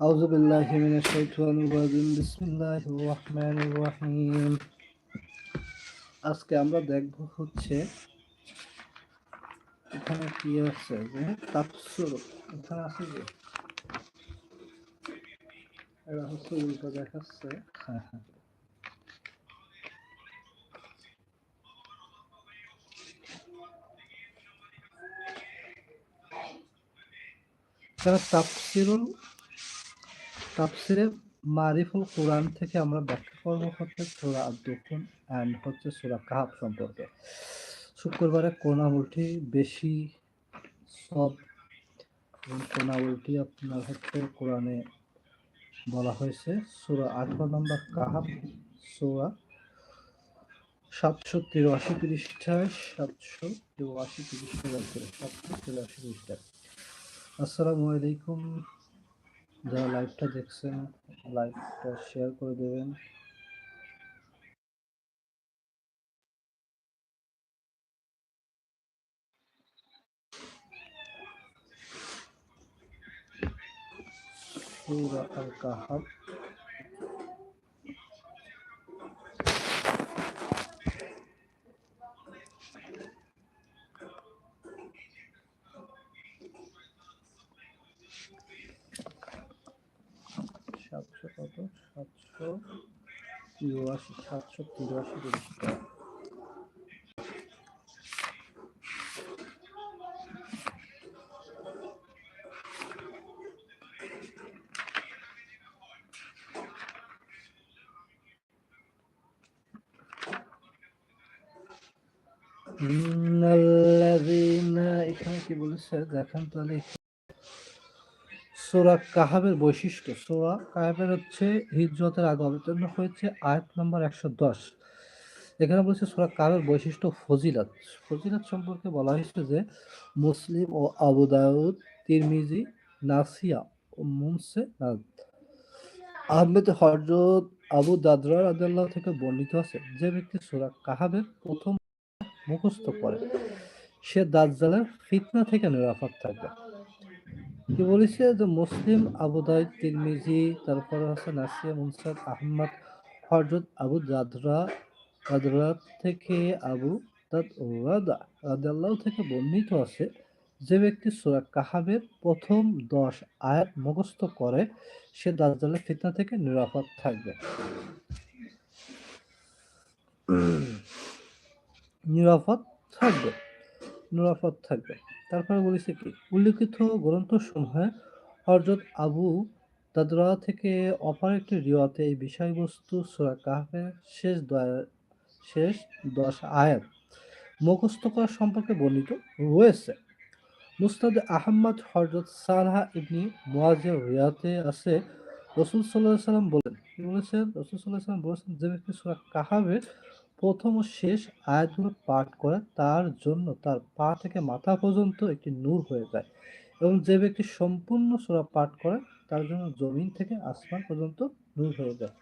أعوذ بالله من الشيطان الرجيم بسم الله الرحمن الرحيم আজকে আমরা দেখব হচ্ছে এখানে কি আছে যে তাফসির এখানে আছে যে এটা হচ্ছে উল্টো দেখাচ্ছে হ্যাঁ হ্যাঁ তারা তাফসিরুল তাফসিরে মারিফুল কোরআন থেকে আমরা ব্যাখ্যা করব হচ্ছে সুরা দুখুন অ্যান্ড হচ্ছে সুরা কাহাব সম্পর্কে। শুক্রবারে কোন বেশি সব কোন আমলটি আপনার হচ্ছে কোরআনে বলা হয়েছে। সুরা আঠারো নম্বর কাহাব সুরা সাতশো তিরাশি পৃষ্ঠায়, সাতশো তিরাশি পৃষ্ঠায় সাতশো তিরাশি পৃষ্ঠায়। আসসালামু আলাইকুম। যারা লাইভটা দেখছেন লাইভটা শেয়ার করে দেবেন সূরা আল কাহাব সাতশো কত সাতশো তিরাশি পৃষ্ঠা এখানে কি বলেছে? দেখেন তাহলে। সোরা কাহাবের বৈশিষ্ট্য। সোরা কাহাবের হচ্ছে হিজরতের আগে অবতীর্ণ হয়েছে আয়াত নম্বর একশো দশ। এখানে বলছে সোরা কাহাবের বৈশিষ্ট্য ফজিলাত। ফজিলাত সম্পর্কে বলা হয়েছে যে মুসলিম ও আবু দাউদ, তিরমিজি, নাসিয়া ও মুনসে আহমেদ হজরত আবু দাদরা রাদিয়াল্লাহু থেকে বর্ণিত আছে, যে ব্যক্তি সোরা কাহাবের প্রথম মুখস্থ করে, সে দাজ্জালের ফিতনা থেকে নিরাপদ থাকবে। কি বলেছে যে মুসলিম আবুদাই তিরমিজি তারপরে আছে নাসিয়া মুনসাদ আহমদ হজরত আবু দাদরা দাদরা থেকে আবু রাদাল্লাহ থেকে বর্ণিত আছে যে ব্যক্তি সুরা কাহাবের প্রথম দশ আয়াত মুখস্থ করে সে দাজ্জালের ফিতনা থেকে নিরাপদ থাকবে। নিরাপদ থাকবে নিরাপদ থাকবে। তারপরে বলেছে কি, উল্লিখিত গ্রন্থ সমূহে হরজত আবু দাদরা থেকে অপর একটি রিওয়াতে এই বিষয়বস্তু সুরা কাহের শেষ দয়া, শেষ দশ আয়াত মুখস্থ করা সম্পর্কে বর্ণিত রয়েছে। মুস্তাদ আহম্মদ হরজত সালহা ইবনি মোয়াজের রিয়াতে আছে। রসুল সাল্লাহ সাল্লাম বলেন, কি বলেছেন? রসুল সাল্লাহ সাল্লাম বলেছেন, যে ব্যক্তি সুরা কাহাবের প্রথম ও শেষ আয়াতগুলো পাঠ করে তার জন্য তার পা থেকে মাথা পর্যন্ত একটি নূর হয়ে যায় এবং যে ব্যক্তি সম্পূর্ণ সোরা পাঠ করে তার জন্য জমিন থেকে আসমান পর্যন্ত নূর হয়ে যায়।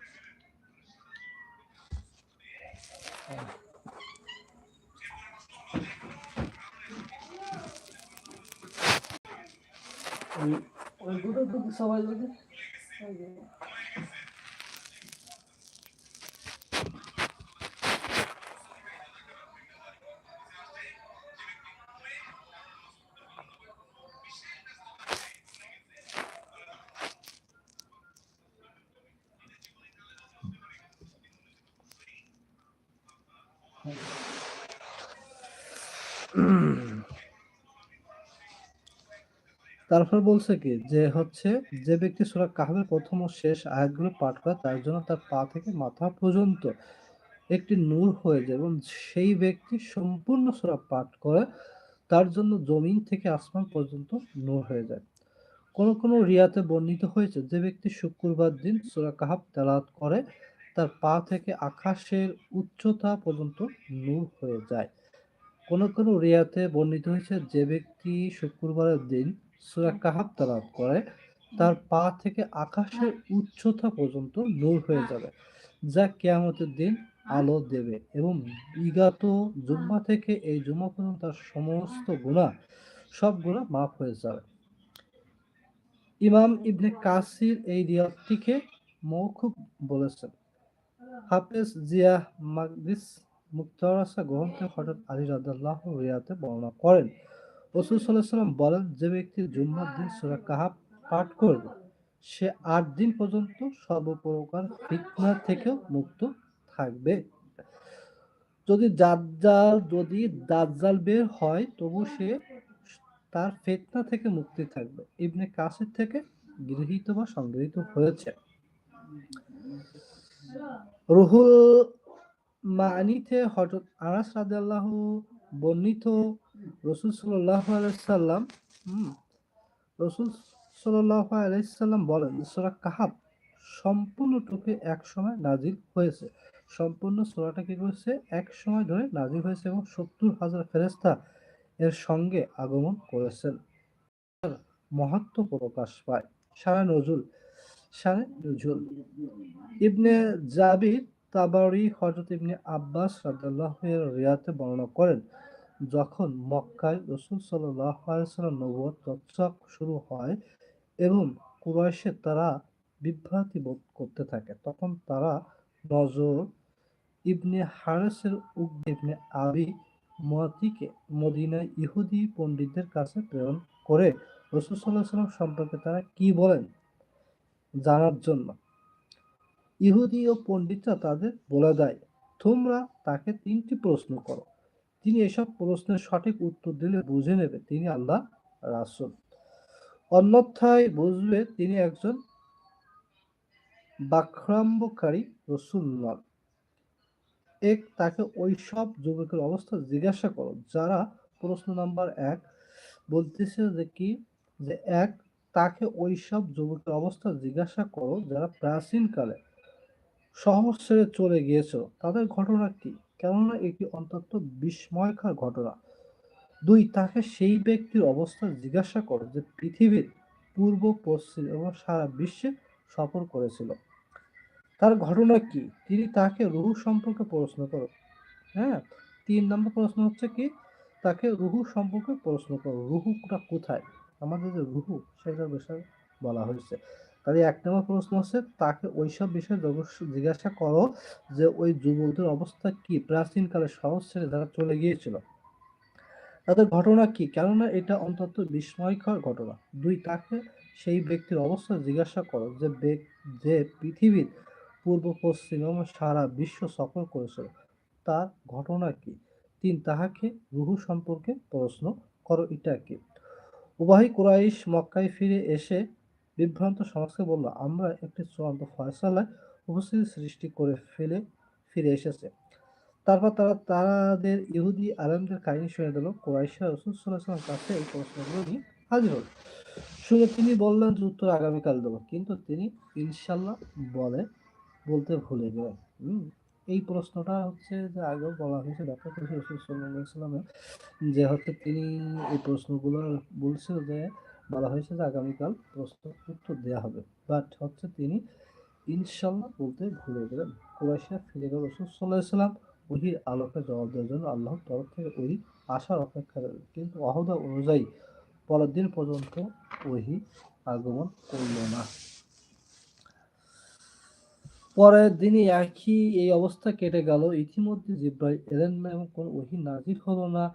ওই দুটো সবাই তারপর বলছে কি, যে হচ্ছে, যে ব্যক্তি সুরা কাহাবের প্রথম ও শেষ আয়াতগুলো পাঠ করে তার জন্য তার পা থেকে মাথা পর্যন্ত একটি নূর হয়ে যায় এবং সেই ব্যক্তি সম্পূর্ণ সুরা পাঠ করে তার জন্য জমিন থেকে আসমান পর্যন্ত নূর হয়ে যায়। কোন কোন রিয়াতে বর্ণিত হয়েছে যে ব্যক্তি শুক্রবার দিন সুরা কাহাব তেলাওয়াত করে তার পা থেকে আকাশের উচ্চতা পর্যন্ত নূর হয়ে যায়। কোন কোন রিয়াতে বর্ণিত হয়েছে যে ব্যক্তি শুক্রবারের দিন সুরা কাহাব তালাত করে, তার পা থেকে আকাশের উচ্চতা পর্যন্ত নূর হয়ে যাবে, যা কেয়ামতের দিন আলো দেবে এবং বিগত জুম্মা থেকে এই জুম্মা পর্যন্ত তার সমস্ত গুণা সব গুণা মাফ হয়ে যাবে। ইমাম ইবনে কাসির এই রিয়াদটিকে মৌখুব বলেছেন। হাফেজ জিয়া মাকদিস মুক্তারাসা গ্রন্থে হঠাৎ আলী রাদাল্লাহ রিয়াতে বর্ণনা করেন। রসুল সাল্লাম বলেন, যে ব্যক্তি জুম্মার দিন সুরা কাহাব পাঠ করবে, সে আট দিন পর্যন্ত সর্বপ্রকার ফিতনা থেকেও মুক্ত থাকবে। যদি দাজ্জাল যদি দাজ্জাল বের হয়, তবু সে তার ফেতনা থেকে মুক্তি থাকবে। ইবনে কাসির থেকে গৃহীত বা সংগৃহীত হয়েছে। রুহুল মানিতে হঠাৎ আনাস রাদিয়াল্লাহু বর্ণিত রসুল সাল্লাহ আলাইসাল্লাম রসুল সাল্লাহ আলাইসাল্লাম বলেন, সোরা কাহাব সম্পূর্ণটুকু এক সময় নাজিল হয়েছে। সম্পূর্ণ সোরাটা কি করেছে? এক সময় ধরে নাজিল হয়েছে এবং সত্তর হাজার ফেরেস্তা এর সঙ্গে আগমন করেছেন। মহাত্ম প্রকাশ পায়। সারা নজুল সারে নজুল ইবনে জাবির তাবারি হজরত ইবনে আব্বাস রাদাল্লাহ রিয়াতে বর্ণনা করেন, যখন মক্কায় রসুল সাল্লাম নবুয় চর্চা শুরু হয় এবং কুরাইশে তারা বিভ্রান্তি বোধ করতে থাকে, তখন তারা নজর ইবনে হারেসের উগ্র ইবনে আবি মতিকে মদিনায় ইহুদি পণ্ডিতদের কাছে প্রেরণ করে রসুল সাল্লাহ সাল্লাম সম্পর্কে তারা কি বলেন? জানার জন্য। ইহুদি ও পণ্ডিতরা তাদের বলে দেয়, তোমরা তাকে তিনটি প্রশ্ন করো। তিনি এসব প্রশ্নের সঠিক উত্তর দিলে বুঝে নেবে তিনি আল্লাহ রাসুল। অন্যথায় বুঝবে তিনি একজন বাক্রাম্বকারী রসুল নন। এক, তাকে ওই সব যুবকের অবস্থা জিজ্ঞাসা করো, যারা প্রশ্ন নাম্বার এক বলতেছে যে কি? যে এক তাকে ওই সব যুবকের অবস্থা জিজ্ঞাসা করো যারা প্রাচীনকালে শহর ছেড়ে চলে গিয়েছিল। তাদের ঘটনা কি? কেননা এটি অন্তত বিস্ময়কর ঘটনা। দুই, তাকে সেই ব্যক্তির অবস্থা জিজ্ঞাসা করো যে পৃথিবীর পূর্ব, পশ্চিম এবং সারা বিশ্বে সফর করেছিল। তার ঘটনা কি? তিনি তাকে রুহু সম্পর্কে প্রশ্ন করো। হ্যাঁ তিন নম্বর প্রশ্ন হচ্ছে কি? তাকে রুহু সম্পর্কে প্রশ্ন করো। রুহুটা কোথায়? আমাদের যে রুহু, সেটার বিষয়ে বলা হয়েছে। তাহলে এক নম্বর প্রশ্ন হচ্ছে, তাকে ওইসব বিষয়ে জিজ্ঞাসা করো যে ওই যুবকদের অবস্থা কি? প্রাচীনকালে সহজ ছেড়ে তারা চলে গিয়েছিল। তাদের ঘটনা কি? কেননা এটা অন্তত বিস্ময়কর ঘটনা। দুই, তাকে সেই ব্যক্তির অবস্থা জিজ্ঞাসা করো যে যে পৃথিবীর পূর্ব পশ্চিম এবং সারা বিশ্ব সফর করেছিল। তার ঘটনা কি? তিন, তাহাকে রুহু সম্পর্কে প্রশ্ন করো, এটা কি? উবাহি কুরাইশ মক্কায় ফিরে এসে বিভ্রান্ত সমাজকে বলল, আমরা একটি চূড়ান্ত ফয়সালায় উপস্থিতি সৃষ্টি করে ফেলে, ফিরে এসেছে। তারপর তারা তাদের ইহুদি আলমদের কাহিনী শুনে দিল কোরাইশা রসুল কাছে এই প্রশ্নগুলো নিয়ে হাজির হল। শুনে তিনি বললেন যে উত্তর আগামীকাল দেবো, কিন্তু তিনি ইনশাল্লাহ বলে বলতে ভুলে গেলেন। এই প্রশ্নটা হচ্ছে যে আগেও বলা হয়েছে সাল্লাহ সাল্লামের যে হচ্ছে তিনি এই প্রশ্নগুলো বলছিল যে, বলা হয়েছে যে আগামীকাল প্রশ্ন উত্তর দেওয়া হবে। বাট হচ্ছে তিনি ইনশাল্লাহ বলতে ভুলে গেলেন। কুরাইশা ফিরে গেল রসুল সাল্লাম ওহির আলোকে জবাব দেওয়ার জন্য আল্লাহর তরফ থেকে ওই আশার অপেক্ষা কিন্তু অহদা অনুযায়ী পরের দিন পর্যন্ত ওহি আগমন করল না। পরের দিনই একই এই অবস্থা কেটে গেল। ইতিমধ্যে জিব্রাই এলেন না এবং কোনো ওহি নাজির হলো না।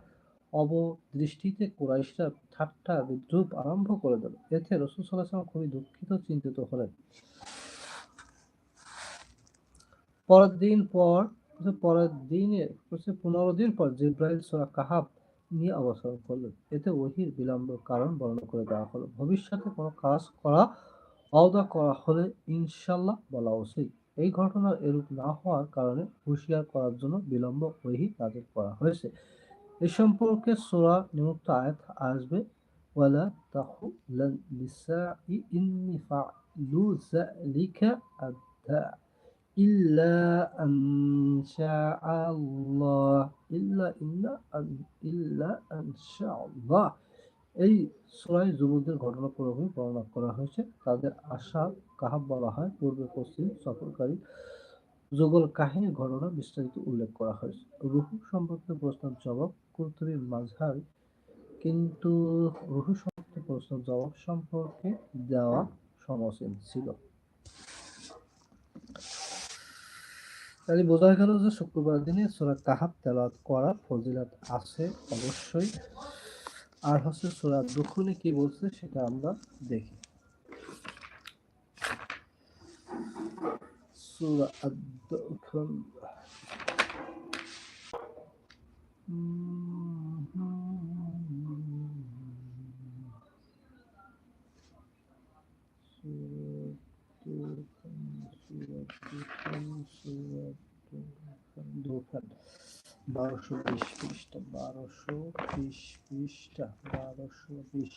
অবদৃষ্টিতে কুরাইশরা ঠাট্টা বিদ্রুপ আরম্ভ করে দিল। এতে রসুল সাল্লাহ খুবই দুঃখিত, চিন্তিত হলেন। পরের দিন পর, পরের দিনে পনেরো দিন পর জিব্রাহিল সোরা কাহাব নিয়ে অবসর করলেন। এতে ওহির বিলম্ব কারণ বর্ণনা করে দেওয়া হলো। ভবিষ্যতে কোনো কাজ করা অদা করা হলে ইনশাল্লাহ বলা উচিত। এই ঘটনা এরূপ না হওয়ার কারণে হুঁশিয়ার করার জন্য বিলম্ব ওহি তাদের করা হয়েছে। এ সম্পর্কে সোরা নিমুক্ত আয়াত আসবে, ওয়ালা তাহু লিসাই ইন্নি ফালু যালিকা আদা ইল্লা আন আল্লাহ ইল্লা ইল্লা ইল্লা আন আল্লাহ এই সোরাই যুবকদের ঘটনা পুরোপুরি বর্ণনা করা হয়েছে। তাদের আশা, কাহাব বলা হয়, পূর্বে পশ্চিম সফরকারী যুগল কাহিনী ঘটনা বিস্তারিত উল্লেখ করা হয়েছে। রুহু সম্পর্কে প্রশ্নের জবাব কুর্তুবী মাঝহার কিন্তু রুহু সম্পর্কে প্রশ্ন জবাব সম্পর্কে দেওয়া সমসীন ছিল। তাহলে বোঝা গেল যে শুক্রবার দিনে সুরা কাহাব তেলাওয়াত করার ফজিলত আছে অবশ্যই। আর হচ্ছে সুরা দুখুনে কি বলছে সেটা আমরা দেখি। সুরা দুখুন। বারোশো বিশ পৃষ্ঠা, বারোশো বিশ পৃষ্ঠা, বারোশো বিশ।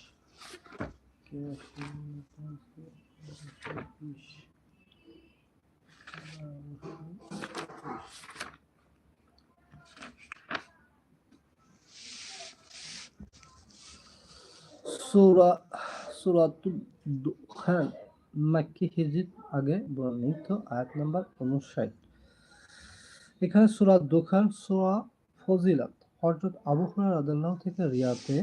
সুরা, সুরাতুল দুখান মাক্কি হিজিত আগে বর্ণিত আয়াত নাম্বার উনষাট। এখানে সুরা দোকান সুরা ফজিলাত। হজরত আবু আদাল্লাহ থেকে রিয়াতে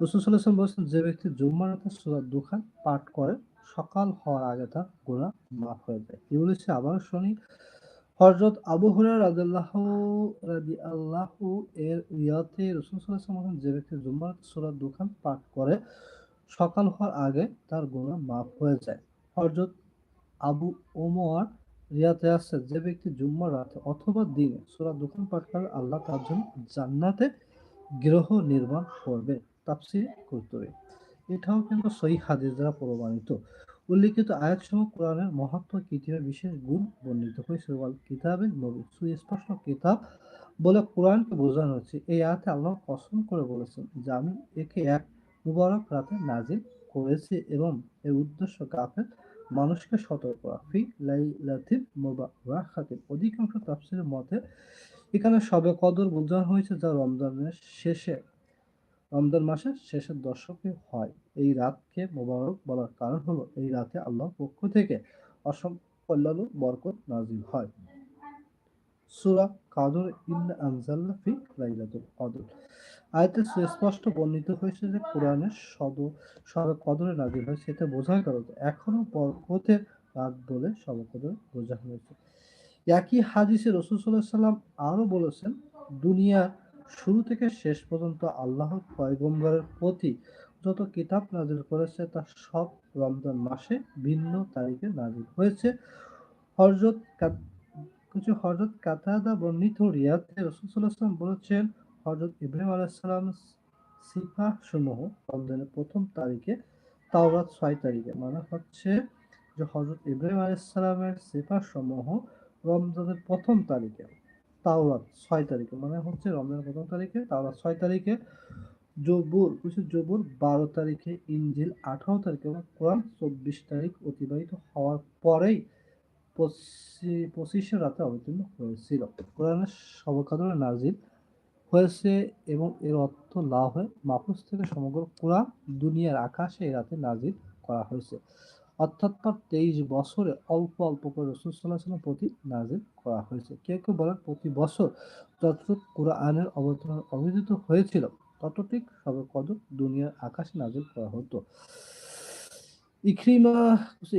রসুল সাল্লাম বলছেন, যে ব্যক্তি জুম্মার রাতে সুরা দোকান পাঠ করে, সকাল হওয়ার আগে তার গুণা মাফ হয়ে যায়। বলেছে আবার শুনি হজরত আবু হুরার আদাল্লাহ রাদি আল্লাহ এর রিয়াতে রসুল সাল্লাম যে ব্যক্তি জুম্মার রাতে সুরা দোকান পাঠ করে, সকাল হওয়ার আগে তার গুণা মাফ হয়ে যায়। হজরত আবু ওমর রিয়াতে আছে যে ব্যক্তি জুম্মার রাতে অথবা দিনে সুরা দোকান পাঠ করে আল্লাহ তার জন্য জান্নাতে গৃহ নির্মাণ করবে তাপসি কর্তব্য এটাও কিন্তু সহি হাদিস দ্বারা প্রমাণিত। উল্লিখিত আয়াত সমূহ কোরআনের মহত্ব কিতাবের বিশেষ গুণ বর্ণিত হয়েছে কিতাবের নবী সুস্পষ্ট কিতাব বলে কোরআনকে বোঝানো হচ্ছে। এই আয়াতে আল্লাহ কসম করে বলেছেন যে, আমি একে এক মুবারক রাতে নাজিল করেছি এবং এর উদ্দেশ্য কাফের মানুষকে সতর্ক ফি লাইলাতিল মুবারাকাতিন। অধিকাংশ তাফসীরের মতে, এখানে সবে কদর বোঝানো হয়েছে যা রমজানের শেষে, রমজান মাসের শেষের দশকে হয়। এই রাতকে মোবারক বলার কারণ হলো, এই রাতে আল্লাহর পক্ষ থেকে অসম কল্যাণ বরকত নাজিল হয়। সুরা কাদর ইন আনজাল্লা ফি লাইলাতুল কদর। আয়াতে সুস্পষ্ট বর্ণিত হয়েছে যে কোরআনের সদ সবে কদরে নাজিল হয়েছে এতে বোঝা গেল যে এখনও বরকতের রাত বলে সবে কদর বোঝা হয়েছে। একই হাদিসে রসুল সাল্লাহ সাল্লাম আরও বলেছেন দুনিয়ার শুরু থেকে শেষ পর্যন্ত আল্লাহর পয়গম্বরের প্রতি যত কিতাব নাজিল করেছে, তা সব রমজান মাসে ভিন্ন তারিখে নাজিল হয়েছে। হরজত কিছু হরজত কাতাদা বর্ণিত রিয়াতে রসুলাম বলেছেন হজরত ইব্রাহিম আলাইসালাম সিফা সমূহ রমজানের প্রথম তারিখে, তাওরাত ছয় তারিখে। মানে হচ্ছে যে হজরত ইব্রাহিম আলাইসালামের সিফা সমূহ রমজানের প্রথম তারিখে, তাওরাত ছয় তারিখে। মানে হচ্ছে রমজানের প্রথম তারিখে, তাওরাত ছয় তারিখে, জবুর কিছু জবুর বারো তারিখে ইঞ্জিল আঠারো তারিখে এবং কোরআন চব্বিশ তারিখ অতিবাহিত হওয়ার পরেই পঁচিশে রাতে অবতীর্ণ হয়েছিল। কোরআনের সবকাদরে নাজিল হয়েছে এবং এর অর্থ লাভ হয়ে। মাহফুজ থেকে সমগ্র কোরআন দুনিয়ার আকাশে রাতে নাজিল করা হয়েছে। অর্থাৎ তার তেইশ বছরে অল্প অল্প করে রসুল সাল্লাহ প্রতি নাজিল করা হয়েছে। কেউ কেউ বলেন প্রতি বছর যতটুক কোরআনের অবতরণ অভিযোজিত হয়েছিল, ততটুক সবে কদর দুনিয়ার আকাশে নাজির করা হতো। ইক্রিমা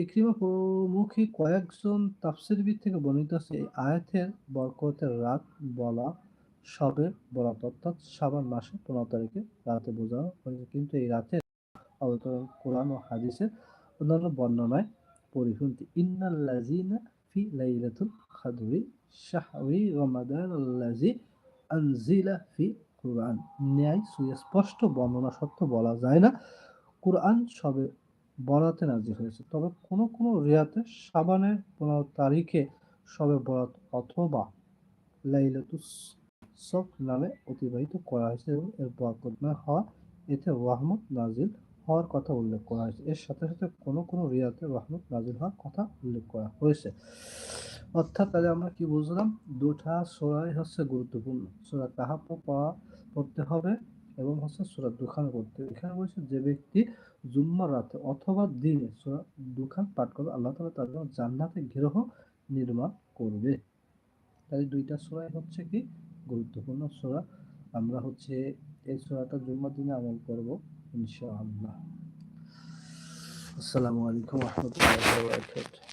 ইক্রিমা প্রমুখী কয়েকজন তাফসিরবিদ থেকে বর্ণিত আছে। এই আয়াতের বরকতের রাত বলা সবে বরাত, অর্থাৎ সাবান মাসে পনেরো তারিখে রাতে বোঝানো হয়েছে। কিন্তু এই রাতে অবতরণ কোরআন ও হাদিসের অন্যান্য বর্ণনায় পরিপন্থী। ইন্নাল্লাজিনা ফি লাইলাতুল খাদরি শাহরি রমাদান আল্লাজি আনজিলা ফি কোরআন। ন্যায় সুস্পষ্ট বর্ণনা সত্য বলা যায় না। কোরআন সবে বরাতে নাজির হয়েছে। তবে কোনো কোনো রিয়াতে সাবানের পনেরো তারিখে সবে বরাত অথবা লাইলাতুস সব নামে অতিবাহিত করা হয়েছে এবং এর বরকতময় হওয়া এতে রহমত নাজিল হওয়ার কথা উল্লেখ করা হয়েছে। এর সাথে সাথে কোনো কোনো রিয়াতে রহমত নাজিল হওয়ার কথা উল্লেখ করা হয়েছে। অর্থাৎ তাহলে আমরা কি বুঝলাম? দুটা সোরাই হচ্ছে গুরুত্বপূর্ণ। সোরা কাহাপ পড়া, পড়তে হবে এবং হচ্ছে সোরা দুখান করতে এখানে বলছে যে ব্যক্তি জুম্মার রাতে অথবা দিনে সোরা দুখান পাঠ করবে, আল্লাহ তালা তার জন্য জান্নাতে গৃহ নির্মাণ করবে। তাই দুইটা সোরাই হচ্ছে কি? গুরুত্বপূর্ণ সোরা। আমরা হচ্ছে এই সোরাটা জুম্মার দিনে আমল করব ইনশাআল্লাহ। আসসালামু আলাইকুম রহমতুল্লাহ